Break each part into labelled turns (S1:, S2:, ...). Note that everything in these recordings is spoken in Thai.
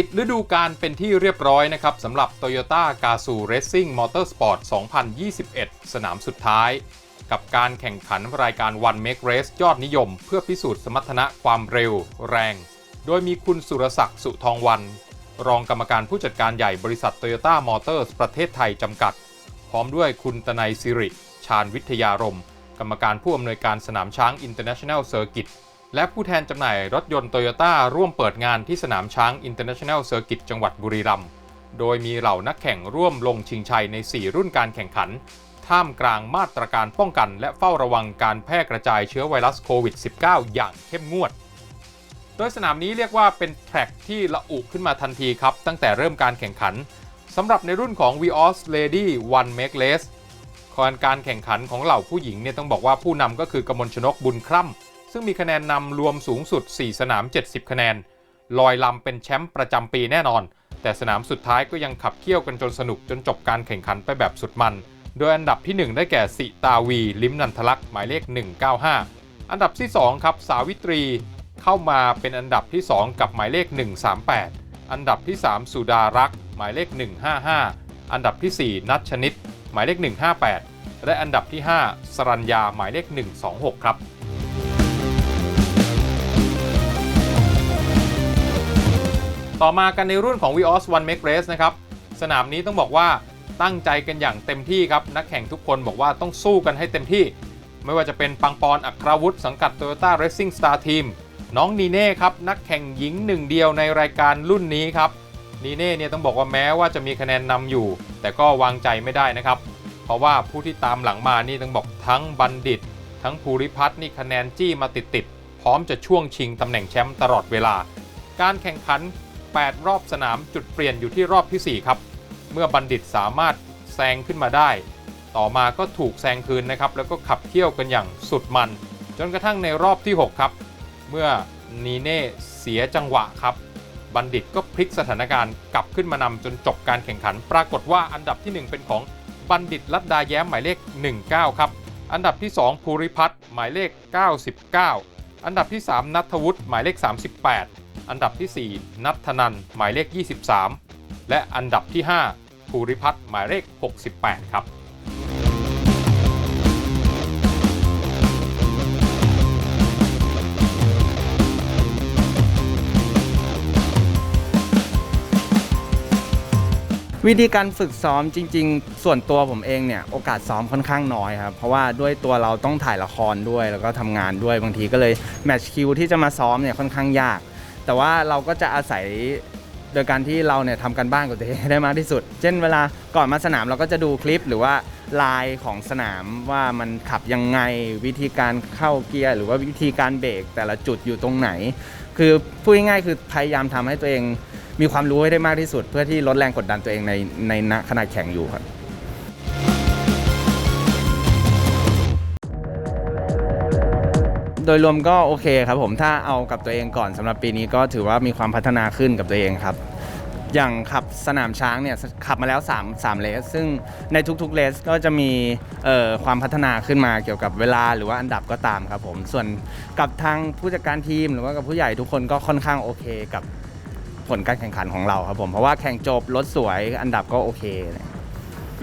S1: ปิดฤดูกาลเป็นที่เรียบร้อยนะครับสำหรับ Toyota g a z o Racing Motorsport 2021 สนามสุดท้าย กับการแข่งขันรายการ One Make Race ยอดนิยม เพื่อพิสูจน์สมรรถนะความเร็ว แรง โดยมีคุณสุรศักดิ์สุทองวัน รองกรรมการผู้จัดการใหญ่บริษัท Toyota Motors ประเทศไทยจำกัด พร้อมด้วยคุณตนัยสิริ ชาญวิทยารม กรรมการผู้อำนวยการสนามช้าง International Circuit และผู้แทนจำหน่ายรถยนต์โตโยต้าร่วมเปิดงานที่สนามช้าง International Circuit จังหวัดบุรีรัมย์ โดยมีเหล่านักแข่งร่วมลงชิงชัยใน 4 รุ่นการแข่งขัน ท่ามกลางมาตรการป้องกัน และเฝ้าระวังการแพร่กระจายเชื้อไวรัสโควิด -19 อย่างเข้มงวด โดยสนามนี้เรียกว่าเป็นแทร็กที่ระอุขึ้นมาทันทีครับ ตั้งแต่เริ่มการแข่งขันสำหรับในรุ่นของ Vios Lady One Make Race คอนการแข่งขันของเหล่าผู้หญิงเนี่ยต้องบอกว่าผู้นำก็คือกมลชนกบุญคร่ำ ซึ่งมีคะแนนนำรวมสูงสุด 4 สนาม 70 คะแนน ลอยลำเป็นแชมป์ประจำปีแน่นอน แต่สนามสุดท้ายก็ยังขับเคี่ยวกันจนสนุกจนจบการแข่งขันไปแบบสุดมัน โดยอันดับที่ 1 ได้แก่สิตาวี ลิมนันทลักษ์หมายเลข 195 อันดับที่ 2 ครับ สาวิตรี เข้ามาเป็นอันดับที่ 2 กับหมายเลข 138 อันดับที่ 3 สุดารักษ์หมายเลข 155 อันดับที่ 4 นัทชนิด หมายเลข 158 และอันดับที่ 5 สรัญญาหมายเลข 126 ครับ ต่อมากันในรุ่นของ Vios One Make Race นะครับ สนามนี้ต้องบอกว่าตั้งใจกันอย่างเต็มที่ครับ นักแข่งทุกคนบอกว่าต้องสู้กันให้เต็มที่ ไม่ว่าจะเป็นปังปอนอัครวุฒิสังกัด Toyota Racing Star Team น้องนีเน่ครับ นักแข่งหญิงหนึ่งเดียวในรายการรุ่นนี้ครับนีเน่เนี่ยต้องบอกว่าแม้ว่าจะมีคะแนนนำอยู่ แต่ก็วางใจไม่ได้นะครับ เพราะว่าผู้ที่ตามหลังมานี่ต้องบอกทั้งบัณฑิต ทั้งภูริพัฒน์นี่คะแนนจี้มาติดๆพร้อมจะช่วงชิงตำแหน่งแชมป์ตลอดเวลา การแข่งขัน 8 รอบสนามจุดเปลี่ยนอยู่ที่รอบที่ 4 ครับ เมื่อบัณฑิตสามารถแซงขึ้นมาได้ ต่อมาก็ถูกแซงคืนนะครับ แล้วก็ขับเคี่ยวกันอย่างสุดมัน จนกระทั่งในรอบที่ 6 ครับ เมื่อนีเน่เสียจังหวะครับ บัณฑิตก็พลิกสถานการณ์กลับขึ้นมานำจนจบการแข่งขัน ปรากฏว่าอันดับที่ 1 เป็นของบัณฑิตลัดดาแย้มหมายเลข 19 ครับ อันดับที่ 2 ภูริพัฒน์หมายเลข 99 อันดับที่ 3 นัทวุฒิหมายเลข 38 อันดับที่ 4 นัทธนันหมายเลข 23 และอันดับที่ 5 ภูริพัฒน์หมายเลข 68 ครับ
S2: วิธีการฝึกซ้อมจริง ๆ ส่วนตัวผมเองเนี่ยโอกาสซ้อมค่อนข้างน้อยครับเพราะว่าด้วยตัวเราต้องถ่ายละครด้วยแล้วก็ทำงานด้วยบางทีก็เลยแมทช์คิวที่จะมาซ้อมเนี่ยค่อนข้างยาก แต่ว่าเราก็จะอาศัยโดยการที่เราเนี่ยทำกันบ้านกับตัวเองให้ได้มากที่สุด เช่นเวลาก่อนมาสนามเราก็จะดูคลิปหรือว่าลายของสนามว่ามันขับยังไงวิธีการเข้าเกียร์หรือว่าวิธีการเบรกแต่ละจุดอยู่ตรงไหน คือพูดง่ายๆคือพยายามทำให้ตัวเอง มีความรู้ให้ได้มากที่สุด เพื่อที่ลดแรงกดดันตัวเองในในณขณะแข่งอยู่ครับโดยรวมก็โอเคครับผมถ้าเอากับตัวเองก่อนสำหรับปีนี้ก็ถือว่ามีความพัฒนาขึ้นกับตัวเองครับ อย่างขับสนามช้างเนี่ยขับมาแล้ว 3 3เลสซึ่งในทุกๆเลสก็จะมีความพัฒนาขึ้นมาเกี่ยวกับเวลาหรือว่าอันดับก็ตามครับผมส่วนกับทางผู้จัดการทีมหรือว่ากับผู้ใหญ่ทุกคนก็ค่อนข้างโอเคกับ ผลการแข่งขันของเราครับผม เพราะว่าแข่งจบรถสวยอันดับก็โอเค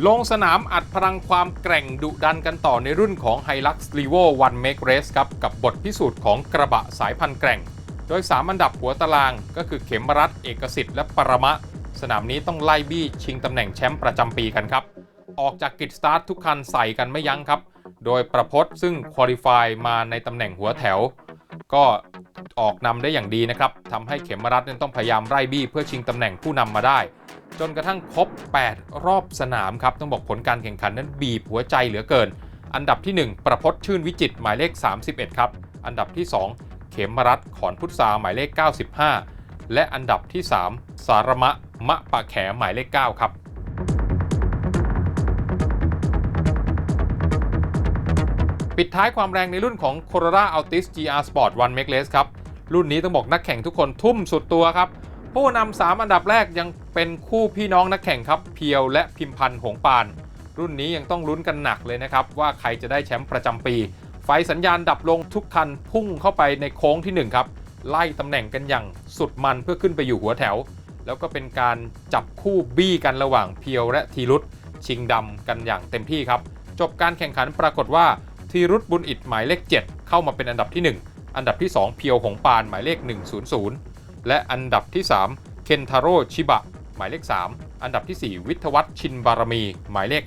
S1: ลงสนามอัดพลังความแกร่งดุดันกันต่อในรุ่นของ Hilux Levo One Make Race ครับ กับบทพิสูจน์ของกระบะสายพันธุ์แกร่ง โดย 3 อันดับหัวตาราง ก็คือเข็มรัตเอกสิทธิ์และปรมะ สนามนี้ต้องไล่บี้ชิงตำแหน่งแชมป์ประจำปีกันครับ ออกจากกิจสตาร์ททุกคันใส่กันไม่ยั้งครับ โดยประพศซึ่งคุริฟายมาในตำแหน่งหัวแถว ก็ออกนำได้อย่างดีนะครับทำให้เขมรัตเนี่ยต้องพยายามไล่บี้เพื่อชิงตำแหน่งผู้นำมาได้ จนกระทั่งครบ 8 รอบสนามครับต้องบอกผลการแข่งขันนั้นบีบหัวใจเหลือเกิน อันดับที่ 1 ประพศชื่นวิจิตหมายเลข 31 ครับ อันดับที่ 2 เขมรัตน์ขอนพุทธาหมายเลข 95 และอันดับที่ 3 สารมะมะปะแขหมายเลข 9 ครับ ปิดท้ายความแรงในรุ่นของ Corolla Altis GR Sport One Make Race ครับ รุ่นนี้ต้องบอกนักแข่งทุกคนทุ่มสุดตัวครับ ผู้นำ3อันดับแรกยังเป็นคู่พี่น้องนักแข่งครับ เพียวและพิมพันธ์หงปาน รุ่นนี้ยังต้องลุ้นกันหนักเลยนะครับ ว่าใครจะได้แชมป์ประจำปี ไฟสัญญาณดับลงทุกคันพุ่งเข้าไปในโค้งที่ 1 ครับ ไล่ตำแหน่งกันอย่างสุดมันเพื่อขึ้นไปอยู่หัวแถว แล้วก็เป็นการจับคู่บี้กันระหว่างเพียวและทีรุตชิงดำกันอย่างเต็มที่ครับ จบการแข่งขันปรากฏว่า ทีรุตบุญอิดหมายเลข 7 เข้ามาเป็นอันดับที่ 1 อันดับที่ 2 เพียวหงปานหมายเลข 100 และอันดับที่ 3 เคนทาโร่ชิบะ หมายเลข 3 อันดับที่ 4 วิทวัฒน์ชินบารมี หมายเลข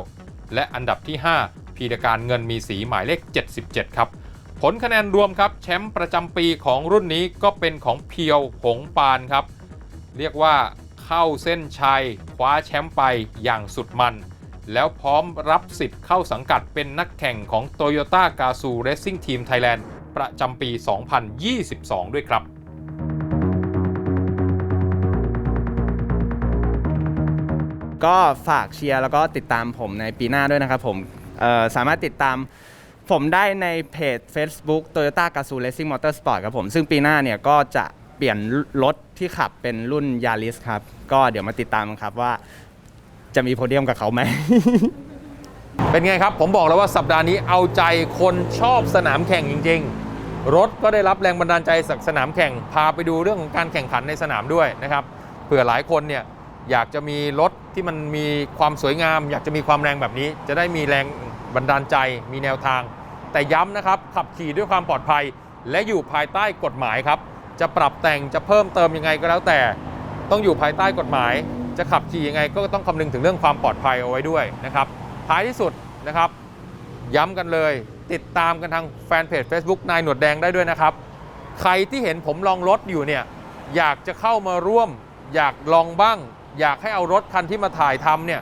S1: 59 และอันดับที่ 5 พีรการเงินมีสีหมายเลข 77 ครับ ผลคะแนนรวมครับ แชมป์ประจำปีของรุ่นนี้ก็เป็นของเพียวหงปานครับ เรียกว่าเข้าเส้นชัยคว้าแชมป์ไปอย่างสุดมัน แล้วพร้อมรับสิทธิ์เข้าสังกัดเป็นนักแข่งของ Toyota g a z o o Racing Team Thailand ประจำปี 2022 ด้วยครับ
S2: ก็ฝากเชียร์แล้วก็ติดตามผมในปีหน้าด้วยนะครับผมสามารถติดตามผมได้ในเพจ Facebook Toyota g a z o o Racing Motorsport ครับผม ซึ่งปีหน้าเนี่ยก็จะเปลี่ยนรถที่ขับเป็นรุ่น Yaris ครับ ก็เดี๋ยวมาติดตามครับว่า จะมีโพเดียมกับเขาไหม
S1: เป็นไงครับ ผมบอกแล้วว่าสัปดาห์นี้เอาใจคนชอบสนามแข่งจริง ๆ รถก็ได้รับแรงบันดาลใจจากสนามแข่ง พาไปดูเรื่องของการแข่งขันในสนามด้วยนะครับเผื่อหลายคนเนี่ยอยากจะมีรถที่มันมีความสวยงาม อยากจะมีความแรงแบบนี้ จะได้มีแรงบันดาลใจ มีแนวทาง แต่ย้ำนะครับ ขับขี่ด้วยความปลอดภัย และอยู่ภายใต้กฎหมายครับ จะปรับแต่งจะเพิ่มเติมยังไงก็แล้วแต่ ต้องอยู่ภายใต้กฎหมาย จะขับขี่ยังไงก็ต้องคำนึงถึงเรื่องความปลอดภัยเอาไว้ด้วยนะครับ ท้ายที่สุดนะครับ ย้ำกันเลย ติดตามกันทางแฟนเพจ Facebook นายหนวดแดงได้ด้วยนะครับ ใครที่เห็นผมลองรถอยู่เนี่ยอยากจะเข้ามาร่วม อยากลองบ้าง อยากให้เอารถคันที่มาถ่ายทำเนี่ย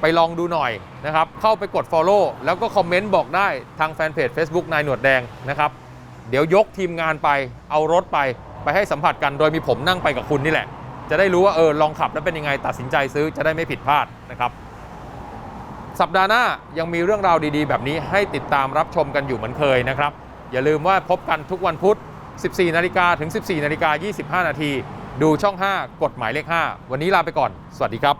S1: ไปลองดูหน่อยนะครับ เข้าไปกด Follow แล้วก็คอมเมนต์บอกได้ทางแฟนเพจ Facebook นายหนวดแดงนะครับ เดี๋ยวยกทีมงานไปเอารถไปไปให้สัมผัสกันโดยมีผมนั่งไปกับคุณนี่แหละ จะได้รู้ว่าเออลองขับแล้วเป็นยังไงตัดสินใจซื้อจะได้ไม่ผิดพลาดนะครับ สัปดาห์หน้ายังมีเรื่องราวดีๆ แบบนี้ให้ติดตามรับชมกันอยู่เหมือนเคยนะครับ อย่าลืมว่าพบกันทุกวันพุธ 14 นาฬิกาถึง 14 นาฬิกา 25 นาที ดูช่อง 5 กฎหมายเลข 5 วันนี้ลาไปก่อน สวัสดีครับ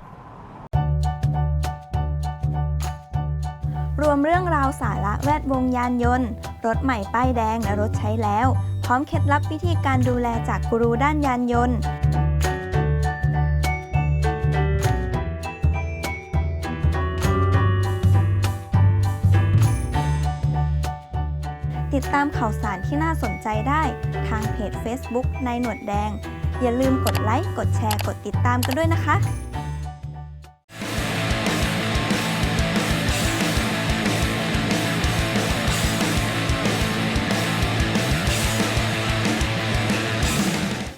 S3: รวมเรื่องราวสาระแวดวงยานยนต์ รถใหม่ป้ายแดงและรถใช้แล้ว พร้อมเคล็ดลับวิธีการดูแลจากกูรูด้านยานยนต์ ติดตามข่าวสารที่น่าสนใจได้ทางเพจ Facebook นายหนวดแดง อย่าลืมกดไลค์ กดแชร์ กดติดตามกันด้วยนะคะ